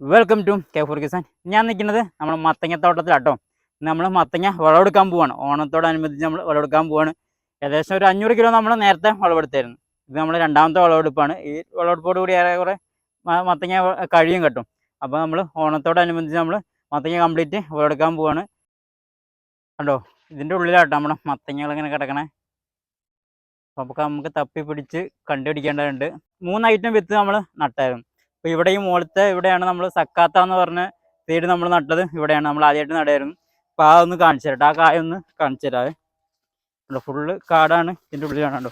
Welcome to K four Kisan ഞാൻ നിൽക്കുന്നത് നമ്മൾ മത്തങ്ങ തോട്ടത്തിലാട്ടോ. നമ്മൾ മത്തങ്ങ വിളവെടുക്കാൻ പോവാണ്. ഓണത്തോടനുബന്ധിച്ച് നമ്മൾ വിളവെടുക്കാൻ പോവാണ്. ഏകദേശം ഒരു അഞ്ഞൂറ് കിലോ നമ്മൾ നേരത്തെ വിളവെടുത്തായിരുന്നു ഇത് നമ്മൾ രണ്ടാമത്തെ വിളവെടുപ്പാണ് ഈ വിളവെടുപ്പോട് കൂടി ഏറെ കുറേ മത്തങ്ങ കഴിയും കിട്ടും. അപ്പോൾ നമ്മൾ ഓണത്തോടനുബന്ധിച്ച് നമ്മൾ മത്തങ്ങ കംപ്ലീറ്റ് വിളവെടുക്കാൻ പോവാണ്. കണ്ടോ? ഇതിന്റെ ഉള്ളിലാട്ടോ നമ്മുടെ മത്തങ്ങകളിങ്ങനെ കിടക്കണേ. അപ്പോൾ നമുക്ക് തപ്പി പിടിച്ച് കണ്ടുപിടിക്കേണ്ടതുണ്ട്. മൂന്ന് ഐറ്റം വിത്ത് നമ്മൾ നട്ടായിരുന്നു. അപ്പോൾ ഇവിടെ ഈ മുകളത്തെ ഇവിടെയാണ് നമ്മൾ സക്കാത്ത എന്ന് പറഞ്ഞ സൈഡ് നമ്മൾ നട്ടത്. ഇവിടെയാണ് നമ്മൾ ആദ്യമായിട്ട് നടായിരുന്നു. അപ്പോൾ ആ ഒന്ന് കാണിച്ചു തരട്ടെ ആ കായ ഒന്ന് കാണിച്ചു തരാവേ കണ്ടോ ഫുള്ള് കാടാണ് ഇതിന്റെ ഉള്ളിലാണ് കണ്ടോ.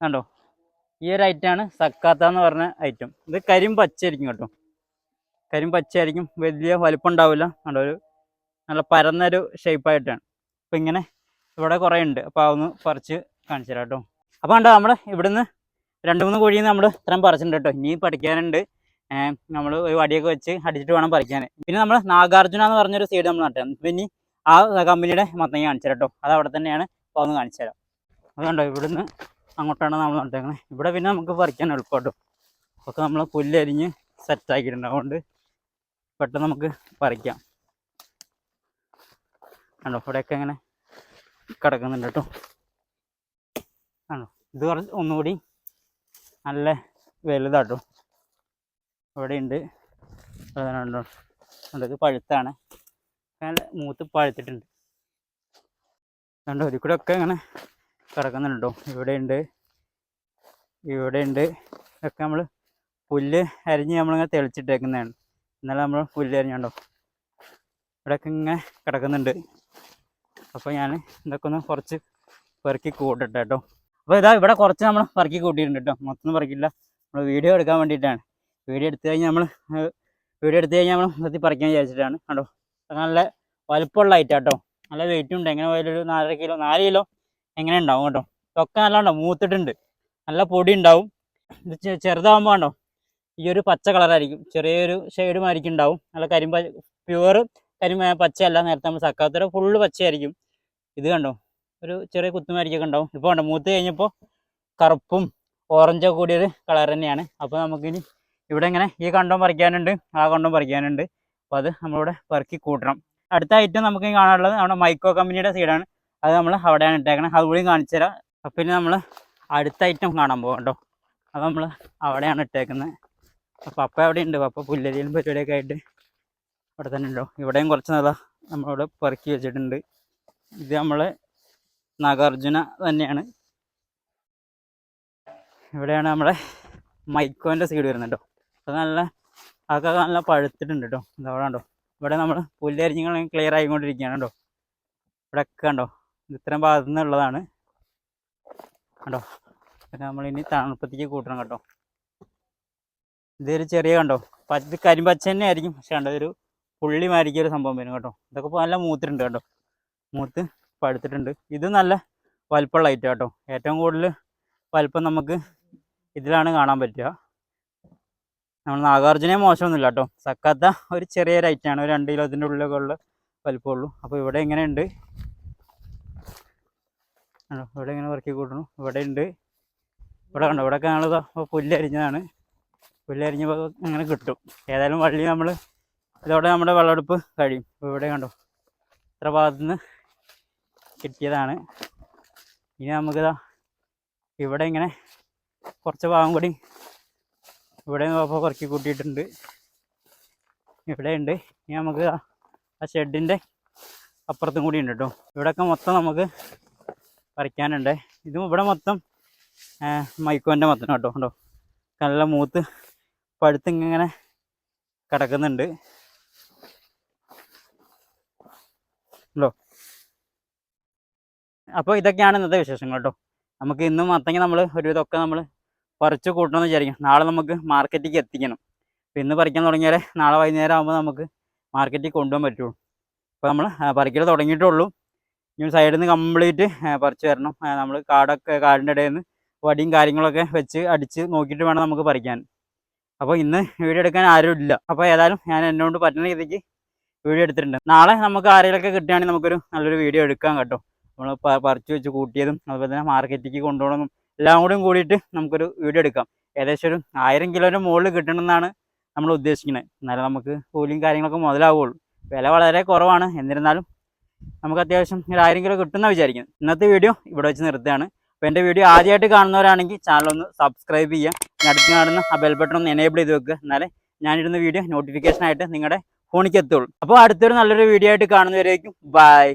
കണ്ടോ ഈ ഒരു ഐറ്റമാണ് സക്കാത്ത എന്ന് പറഞ്ഞ ഐറ്റം ഇത് കരിം പച്ചയായിരിക്കും കേട്ടോ. കരിം പച്ചയായിരിക്കും വലിയ വലിപ്പം ഉണ്ടാവില്ല. കണ്ടോ ഒരു നല്ല പരന്നൊരു ഷേപ്പായിട്ടാണ് അപ്പം ഇങ്ങനെ ഇവിടെ കുറേ ഉണ്ട് അപ്പോൾ അതൊന്ന് പറിച്ച് കാണിച്ചു തരാം കേട്ടോ. അപ്പോൾ കണ്ടോ നമ്മൾ ഇവിടുന്ന് രണ്ട് മൂന്ന് കുഴിയിൽ നമ്മൾ ഇത്രയും പറിച്ചിട്ടുണ്ട് കേട്ടോ. ഇനി പഠിക്കാനുണ്ട് നമ്മൾ ഒരു വടിയൊക്കെ വെച്ച് അടിച്ചിട്ട് വേണം പറിക്കാൻ. പിന്നെ നമ്മൾ നാഗാർജുന എന്ന് പറഞ്ഞൊരു സൈഡ് നമ്മൾ നട്ടാണ് പിന്നെ ആ കമ്പനിയുടെ മത്തങ്ങ കാണിച്ചു കേട്ടോ. അത് അവിടെ തന്നെയാണ്. അപ്പോൾ അതൊന്ന് കാണിച്ചു തരാം. കണ്ടോ ഇവിടുന്ന് അങ്ങോട്ടാണ് നമ്മൾ നട്ടേക്കുന്നത് ഇവിടെ പിന്നെ നമുക്ക് പറിക്കാൻ എളുപ്പം കേട്ടോ. ഒക്കെ നമ്മൾ പുല്ലരിഞ്ഞ് സെറ്റാക്കിയിട്ടുണ്ട് അതുകൊണ്ട് പെട്ടെന്ന് നമുക്ക് പറിക്കാം. കണ്ടോ? ഇവിടെയൊക്കെ ഇങ്ങനെ കിടക്കുന്നുണ്ട് കേട്ടോ. കണ്ടോ? ഇത് കുറച്ച് ഒന്നുകൂടി നല്ല വലുതാട്ടോ. ഇവിടെയുണ്ട്. കണ്ടോ? ഇത് പഴുത്താണ്. നല്ല മൂത്ത് പഴുത്തിട്ടുണ്ട്. കണ്ടോ? ഒരു കൂടെ ഒക്കെ ഇങ്ങനെ കിടക്കുന്നുണ്ട് കേട്ടോ. ഇവിടെ ഉണ്ട് ഇവിടെ ഉണ്ട് ഇതൊക്കെ നമ്മൾ പുല്ല് അരിഞ്ഞ് നമ്മളിങ്ങനെ തെളിച്ചിട്ടേക്കുന്നതാണ്. ഇന്നലെ നമ്മൾ പുല്ല് അരിഞ്ഞുണ്ടോ ഇവിടെയൊക്കെ ഇങ്ങനെ കിടക്കുന്നുണ്ട്. അപ്പോൾ ഞാൻ ഇതൊക്കെ ഒന്ന് കുറച്ച് പെറുക്കി കൂട്ടട്ടെ കേട്ടോ. അപ്പോൾ ഇതാ ഇവിടെ കുറച്ച് നമ്മൾ പെറുക്കി കൂട്ടിയിട്ടുണ്ട് കേട്ടോ. മൊത്തം പറിക്കില്ല നമ്മൾ വീഡിയോ എടുക്കാൻ വേണ്ടിയിട്ടാണ്. വീഡിയോ എടുത്തു കഴിഞ്ഞാൽ നമ്മൾ വീഡിയോ എടുത്തു കഴിഞ്ഞാൽ നമ്മൾ നിർത്തി പറിക്കാൻ വിചാരിച്ചിട്ടാണ് കേട്ടോ നല്ല വലുപ്പമുള്ള ഐറ്റം കേട്ടോ നല്ല വെയിറ്റും ഉണ്ട്. എങ്ങനെ പോയാലും ഒരു നാലര കിലോ നാല് കിലോ എങ്ങനെ ഉണ്ടാവും കേട്ടോ. ഇതൊക്കെ നല്ല ഉണ്ടോ മൂത്തിട്ടുണ്ട്. നല്ല പൊടി ഉണ്ടാവും. ഇത് ചെറുതാവുമ്പോൾ കണ്ടോ ഈ ഒരു പച്ച കളറായിരിക്കും ചെറിയൊരു ഷെയ്ഡ് മാതിരിക്കും ഉണ്ടാവും. നല്ല കരിമ്പ പ്യുവർ കരിമ പച്ചയല്ല. നേരത്തെ നമ്മൾ സക്കാത്തര ഫുള്ള് പച്ചയായിരിക്കും. ഇത് കണ്ടോ? ഒരു ചെറിയ കുത്തുമാരിക്കൊക്കെ ഉണ്ടാവും. ഇപ്പോൾ കണ്ടോ? മൂത്ത് കഴിഞ്ഞപ്പോൾ കറുപ്പും ഓറഞ്ചൊക്കെ കൂടിയൊരു കളർ തന്നെയാണ്. അപ്പോൾ നമുക്കിനി ഇവിടെ ഇങ്ങനെ ഈ കണ്ടം പറിക്കാനുണ്ട് ആ കണ്ടം പറിക്കാനുണ്ട്. അപ്പോൾ അത് നമ്മളിവിടെ പെറുക്കി കൂട്ടണം. അടുത്ത ഐറ്റം നമുക്ക് കാണാനുള്ളത് നമ്മുടെ മൈക്രോ കമ്പനിയുടെ സീഡാണ് അത് നമ്മൾ അവിടെയാണ് ഇട്ടേക്കണത് അതുകൂടി കാണിച്ചു തരാം. അപ്പം പിന്നെ നമ്മൾ അടുത്ത ഐറ്റം കാണാൻ പോകും കേട്ടോ. അത് നമ്മൾ അവിടെയാണ് ഇട്ടേക്കുന്നത് അപ്പം അപ്പം അവിടെ ഉണ്ട് അപ്പം പുല്ലരിയിലും പരിപാടിയൊക്കെ ആയിട്ട് അവിടെ തന്നെ ഉണ്ടോ ഇവിടെയും കുറച്ച് നല്ല നമ്മളിവിടെ പെറുക്കി വെച്ചിട്ടുണ്ട്. ഇത് നമ്മളെ നാഗാർജുന തന്നെയാണ്. ഇവിടെയാണ് നമ്മുടെ മൈക്കോന്റെ സീഡ് വരുന്നത് കേട്ടോ അത് നല്ല അതൊക്കെ നല്ല പഴുത്തിട്ടുണ്ട് കേട്ടോ ഇതവിടെ ഉണ്ടോ ഇവിടെ നമ്മൾ പുല്ലരിഞ്ഞങ്ങൾ ക്ലിയർ ആയിക്കൊണ്ടിരിക്കുകയാണ് കേട്ടോ ഇവിടെ ഒക്കെ ഉണ്ടോ ഇത് ഇത്രയും ഭാഗത്തു നിന്നുള്ളതാണ് കണ്ടോ നമ്മളിനി തണുപ്പത്തേക്ക് കൂട്ടണം കേട്ടോ. ഇതൊരു ചെറിയ കണ്ടോ? ഇത് കരിമ്പച്ച തന്നെ ആയിരിക്കും പക്ഷെ കണ്ടോ? ഒരു പുള്ളി മാരിക്കൊരു ഒരു സംഭവം വരും കേട്ടോ. ഇതൊക്കെ നല്ല മൂത്തിട്ടുണ്ട് കേട്ടോ മൂത്ത് പഴുത്തിട്ടുണ്ട്. ഇത് നല്ല വലിപ്പമുള്ള ഐറ്റം കേട്ടോ ഏറ്റവും കൂടുതൽ വലിപ്പം നമുക്ക് ഇതിലാണ് കാണാൻ പറ്റുക. നമ്മൾ നാഗാർജുനെ മോശമൊന്നുമില്ല കേട്ടോ സക്കാത്ത ഒരു ചെറിയൊരു ഐറ്റമാണ് ഒരു രണ്ട് കിലോത്തിന്റെ ഉള്ളിലൊക്കെ ഉള്ള വലിപ്പമുള്ളൂ. അപ്പോൾ ഇവിടെ എങ്ങനെയുണ്ട്? ആണോ? ഇവിടെ ഇങ്ങനെ വർക്കി കൂട്ടണു. ഇവിടെ ഉണ്ട്. ഇവിടെ കണ്ടോ? ഇവിടെ കാണുന്നത് പുല്ലരിഞ്ഞതാണ് പുല്ലരിഞ്ഞപ്പോൾ അങ്ങനെ കിട്ടും. ഏതായാലും വള്ളി നമ്മൾ ഇതോടെ നമ്മുടെ വെള്ളമെടുപ്പ് കഴിയും. ഇവിടെ കണ്ടോ? ഇത്ര ഭാഗത്തുനിന്ന് കിട്ടിയതാണ്. ഇനി നമുക്കിതാ ഇവിടെ ഇങ്ങനെ കുറച്ച് ഭാഗം കൂടി ഇവിടെ നോക്കുമ്പോൾ കുറക്കി കൂട്ടിയിട്ടുണ്ട്. ഇവിടെ ഉണ്ട് ഇനി നമുക്ക് ആ ഷെഡിന്റെ അപ്പുറത്തും കൂടി ഉണ്ട് കേട്ടോ. ഇവിടെയൊക്കെ മൊത്തം നമുക്ക് പറിക്കാനുണ്ട്. ഇതും ഇവിടെ മൊത്തം മൈക്കോന്റെ മൊത്തം കേട്ടോ. കേട്ടോ നല്ല മൂത്ത് പഴുത്ത് ഇങ്ങനെ കിടക്കുന്നുണ്ട്. ഉണ്ടോ അപ്പോൾ ഇതൊക്കെയാണ് ഇന്നത്തെ വിശേഷങ്ങൾ കേട്ടോ. നമുക്ക് ഇന്ന് മത്തങ്ങ നമ്മൾ ഒരുവിധമൊക്കെ നമ്മൾ പറിച്ച് കൂട്ടണമെന്ന് വിചാരിക്കും നാളെ നമുക്ക് മാർക്കറ്റിലേക്ക് എത്തിക്കണം. അപ്പോൾ ഇന്ന് പറിക്കാൻ തുടങ്ങിയാലേ നാളെ വൈകുന്നേരം ആകുമ്പോൾ നമുക്ക് മാർക്കറ്റിൽ കൊണ്ടുപോകാൻ പറ്റുള്ളൂ. അപ്പോൾ നമ്മൾ പറിക്കൽ തുടങ്ങിയിട്ടുള്ളൂ. ഇനി സൈഡിൽ നിന്ന് കംപ്ലീറ്റ് പറിച്ച് വരണം. നമ്മൾ കാടൊക്കെ കാടിന്റെ ഇടയിൽ നിന്ന് വടിയും കാര്യങ്ങളൊക്കെ വെച്ച് അടിച്ച് നോക്കിയിട്ട് വേണം നമുക്ക് പറിക്കാൻ. അപ്പോൾ ഇന്ന് വീഡിയോ എടുക്കാൻ ആരും ഇല്ല. അപ്പോൾ ഏതായാലും ഞാൻ എന്നോട് പറ്റുന്ന രീതിക്ക് വീഡിയോ എടുത്തിട്ടുണ്ട്. നാളെ നമുക്ക് ആരെങ്കിലൊക്കെ കിട്ടുകയാണെങ്കിൽ നമുക്കൊരു നല്ലൊരു വീഡിയോ എടുക്കാം കേട്ടോ. നമ്മൾ പറിച്ചു വെച്ച് കൂട്ടിയതും അതുപോലെ തന്നെ മാർക്കറ്റിലേക്ക് കൊണ്ടുപോകണമെന്നും എല്ലാം കൂടിയും കൂടിയിട്ട് നമുക്കൊരു വീഡിയോ എടുക്കാം. ഏകദേശം ഒരു ആയിരം കിലോന്റെ മുകളിൽ കിട്ടണമെന്നാണ് നമ്മൾ ഉദ്ദേശിക്കുന്നത്. എന്നാലും നമുക്ക് കൂലിയും കാര്യങ്ങളൊക്കെ മുതലാവുള്ളൂ വില വളരെ കുറവാണ്. എന്നിരുന്നാലും നമുക്ക് അത്യാവശ്യം ഒരു ആയിരം കിലോ കിട്ടുമെന്നാണ് വിചാരിക്കുന്നു ഇന്നത്തെ വീഡിയോ ഇവിടെ വെച്ച് നിർത്തുകയാണ്. അപ്പോൾ എന്റെ വീഡിയോ ആദ്യമായിട്ട് കാണുന്നവരാണെങ്കിൽ ചാനൽ ഒന്ന് സബ്സ്ക്രൈബ് ചെയ്യുക അടുത്ത് കാണുന്ന ആ ബെൽ ബട്ടൺ ഒന്ന് എനേബിൾ ചെയ്ത് വെക്കുക. എന്നാലേ ഞാനിടുന്ന വീഡിയോ നോട്ടിഫിക്കേഷനായിട്ട് നിങ്ങളുടെ ഫോണിക്ക് എത്തുള്ളൂ അപ്പോൾ അടുത്തൊരു നല്ലൊരു വീഡിയോ ആയിട്ട് കാണുന്നവരേക്കും ബൈ